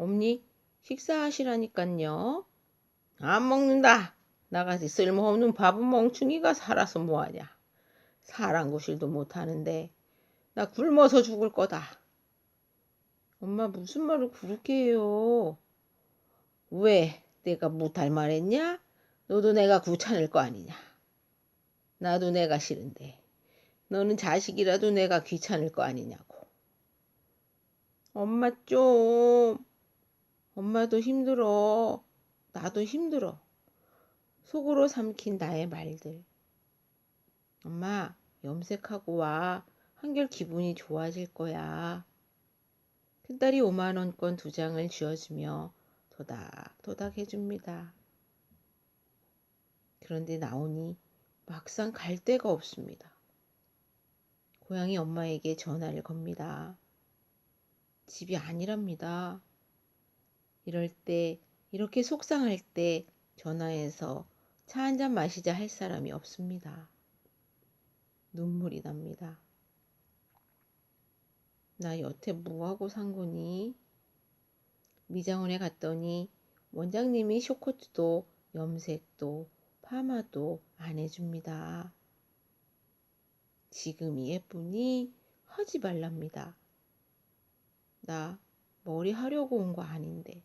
엄니 식사하시라니깐요. 안 먹는다. 나가지 쓸모없는 바보 멍충이가 살아서 뭐하냐. 사람 구실도 못하는데 나 굶어서 죽을 거다. 엄마 무슨 말을 그렇게 해요? 왜 내가 못할 말했냐? 너도 내가 귀찮을 거 아니냐. 나도 내가 싫은데 너는 자식이라도 내가 귀찮을 거 아니냐고. 엄마 좀 엄마도 힘들어. 나도 힘들어. 속으로 삼킨 나의 말들. 엄마, 염색하고 와. 한결 기분이 좋아질 거야. 큰딸이 5만원권 두 장을 쥐어주며 도닥도닥 해줍니다. 그런데 나오니 막상 갈 데가 없습니다. 고양이 엄마에게 전화를 겁니다. 집이 아니랍니다. 이럴 때, 이렇게 속상할 때 전화해서 차 한 잔 마시자 할 사람이 없습니다. 눈물이 납니다. 나 여태 뭐하고 산 거니? 미장원에 갔더니 원장님이 쇼코트도 염색도 파마도 안 해줍니다. 지금이 예쁘니 하지 말랍니다. 나 머리 하려고 온 거 아닌데.